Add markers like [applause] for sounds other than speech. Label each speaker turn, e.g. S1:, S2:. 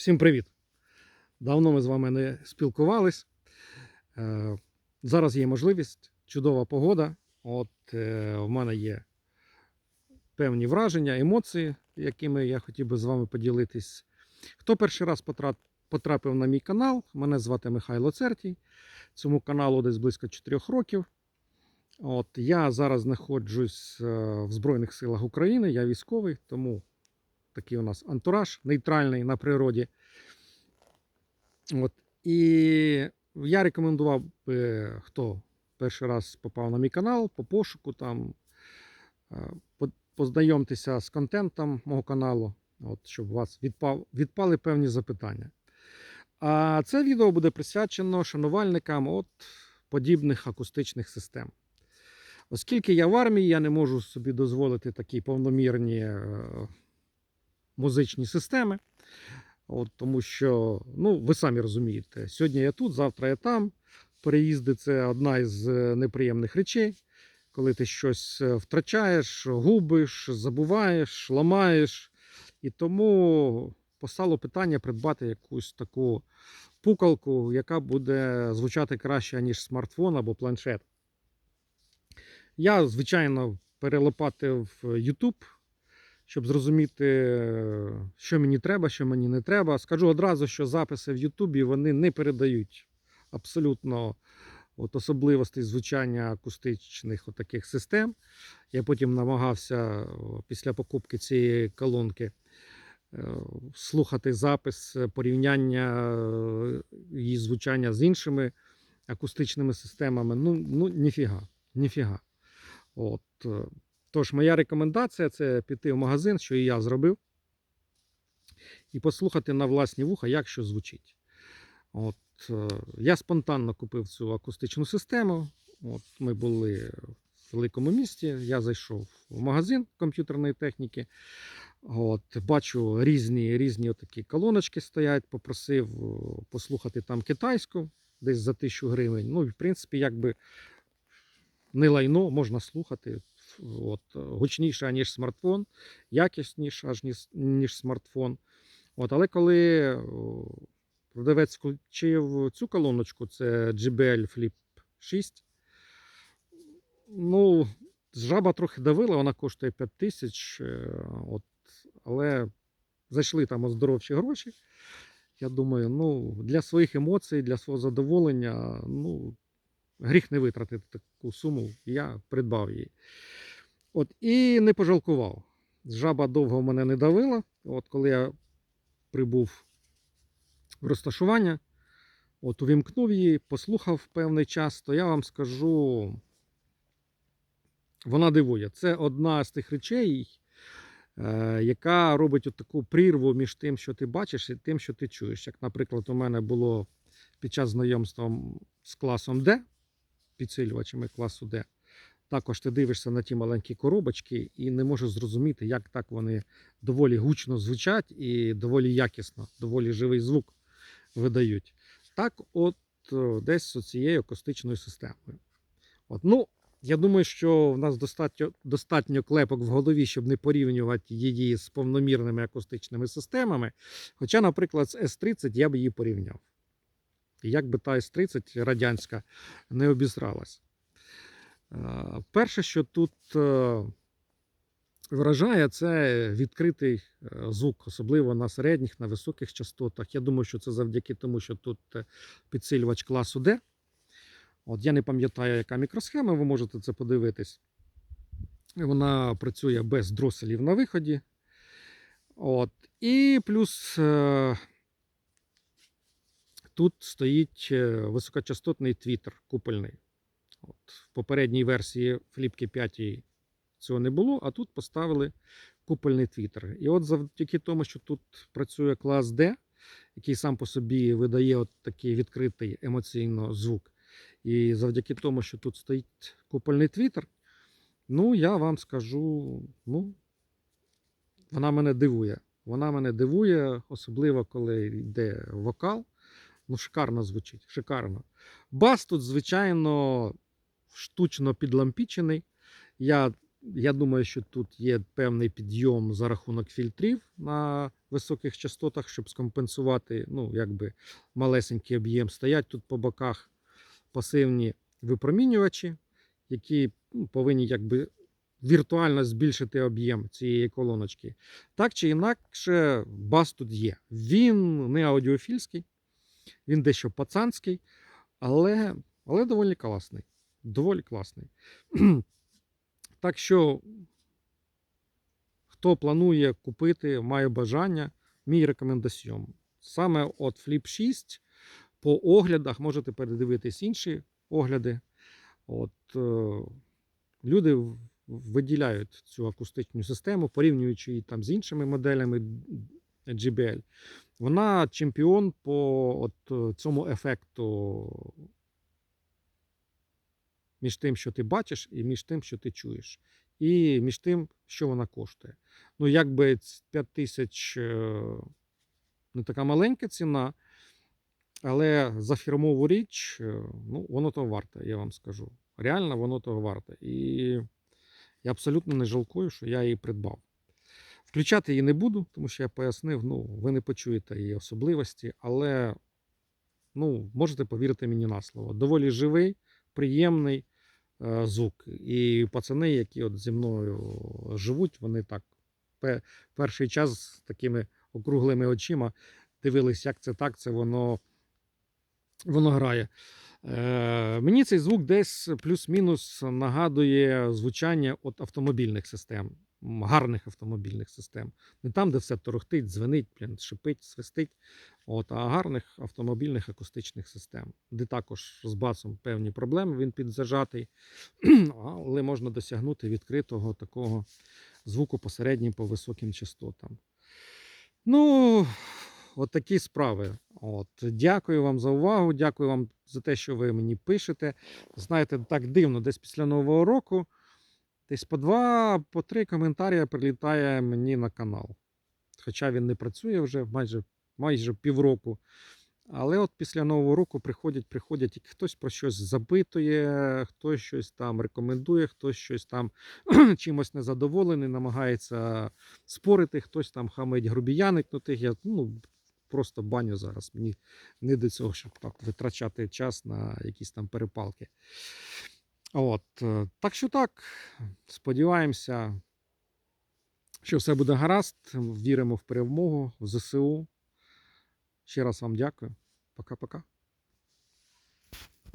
S1: Всім привіт! Давно ми з вами не спілкувались. Е, Зараз є можливість, чудова погода. От е, в мене є певні враження, емоції, якими я хотів би з вами поділитись. Хто перший раз потрапив на мій канал, мене звати Михайло Цертій. Цьому каналу десь близько 4 років. От, я зараз знаходжусь е, в Збройних силах України, я військовий, тому такий у нас антураж нейтральний на природі. От. І я рекомендував хто перший раз попав на мій канал по пошуку, там, е, познайомтеся з контентом мого каналу, от, щоб у вас відпав, відпали певні запитання. А це відео буде присвячено шанувальникам от подібних акустичних систем. Оскільки я в армії, я не можу собі дозволити такі повномірні е, музичні системи. От, тому що, ну, ви самі розумієте, сьогодні я тут, завтра я там. Переїзди це одна із е, неприємних речей, коли ти щось е, втрачаєш, губиш, забуваєш, ламаєш. І тому постало питання придбати якусь таку пукалку, яка буде звучати краще, ніж смартфон або планшет. Я, звичайно, перелопатив YouTube, щоб зрозуміти, е, що мені треба, що мені не треба. Скажу одразу, що записи в Ютубі вони не передають абсолютно от особливостей звучання акустичних таких систем. Я потім намагався після покупки цієї колонки е, слухати запис е, порівняння е, її звучання з іншими акустичними системами. Ну, ну ніфіга, ніфіга. От, е, Тож, моя рекомендація це піти в магазин, що і я зробив, і послухати на власні вуха, як що звучить. От, е, я спонтанно купив цю акустичну систему. От, ми були в великому місті. Я зайшов в магазин комп'ютерної техніки. От, бачу різні різні такі колоночки стоять. Попросив послухати там китайську, десь за тисячу гривень. Ну, і, в принципі, якби не лайно можна слухати. От, гучніше, ніж смартфон, якісніше, аж ніж, ніж смартфон. От, але коли продавець включив цю колоночку, це JBL Flip 6. Ну, жаба трохи давила, вона коштує 5 тисяч. е, але зайшли там оздоровчі гроші. Я думаю, ну, для своїх емоцій, для свого задоволення, ну, гріх не витратити таку суму, я придбав її. От, і не пожалкував. Жаба довго мене не давила. От коли я прибув в розташування, от увімкнув її, послухав певний час, то я вам скажу, вона дивує. Це одна з тих речей, е, яка робить от таку прірву між тим, що ти бачиш, і тим, що ти чуєш. Як, наприклад, у мене було під час знайомства з класом D, підсилювачами класу D. Також ти дивишся на ті маленькі коробочки і не можеш зрозуміти, як так вони доволі гучно звучать і доволі якісно, доволі живий звук видають. Так, от десь з цією акустичною системою. От, ну, я думаю, що в нас достатньо, достатньо клепок в голові, щоб не порівнювати її з повномірними акустичними системами. Хоча, наприклад, з S30 я б її порівняв. І як би та S30 радянська не обісралась. Перше, що тут е, вражає, це відкритий е, звук, особливо на середніх, на високих частотах. Я думаю, що це завдяки тому, що тут е, підсилювач класу D. От я не пам'ятаю, яка мікросхема, ви можете це подивитись. Вона працює без дроселів на виході. От. І плюс тут стоїть високочастотний твітер купольний. От. В попередній версії Фліпки 5 цього не було, а тут поставили купольний твітер. І от завдяки тому, що тут працює клас D, який сам по собі видає от такий відкритий емоційно звук. І завдяки тому, що тут стоїть купольний твітер, ну я вам скажу, ну, вона мене дивує. Вона мене дивує, особливо коли йде вокал. Ну, шикарно звучить, шикарно. Бас тут, звичайно, штучно підлампічений. Я я думаю, що тут є певний підйом за рахунок фільтрів на високих частотах, щоб скомпенсувати ну, якби малесенький об'єм. Стоять тут по боках пасивні випромінювачі, які ну, повинні якби віртуально збільшити об'єм цієї колоночки. Так чи інакше, бас тут є. Він не аудіофільський, він дещо пацанський, але, але доволі класний. Доволі класний. Так що, хто планує купити, має бажання, мій рекомендаціон. Саме от Flip 6 по оглядах можете передивитись інші огляди. От, е, люди виділяють цю акустичну систему, порівнюючи її там з іншими моделями JBL. Вона чемпіон по от е, цьому ефекту між тим, що ти бачиш, і між тим, що ти чуєш. І між тим, що вона коштує. Ну, якби 5 тисяч е, не така маленька ціна, але за фірмову річ, е, ну, воно того варте, я вам скажу. Реально, воно того варте. І я абсолютно не жалкую, що я її придбав. Включати її не буду, тому що я пояснив, ну, ви не почуєте її особливості, але ну, можете повірити мені на слово. Доволі живий, приємний звук. І пацани, які от зі мною живуть, вони так перший час з такими округлими очима дивились, як це так, це воно, воно грає. Е, мені цей звук десь плюс-мінус нагадує звучання от автомобільних систем, гарних автомобільних систем. Не там, де все торохтить, дзвенить, блін, шипить, свистить, от, а гарних автомобільних акустичних систем, де також з басом певні проблеми, він підзажатий, [clears throat] але можна досягнути відкритого такого звуку посереднім по високим частотам. Ну, от такі справи. От. Дякую вам за увагу. Дякую вам за те, що ви мені пишете. Знаєте, так дивно, десь після Нового року, десь по два, по три коментарі прилітає мені на канал. Хоча він не працює вже майже, майже півроку. Але от після Нового року приходять, приходять, і хтось про щось запитує, хтось щось там рекомендує, хтось щось там [clears throat] чимось незадоволений, намагається спорити, хтось там хамить грубіянить. Ну, я ну, просто баню зараз. Мені не до цього, щоб так витрачати час на якісь там перепалки. От, е, так що так, сподіваємося, що все буде гаразд. Віримо в перемогу, в ЗСУ. Ще раз вам дякую. Пока-пока.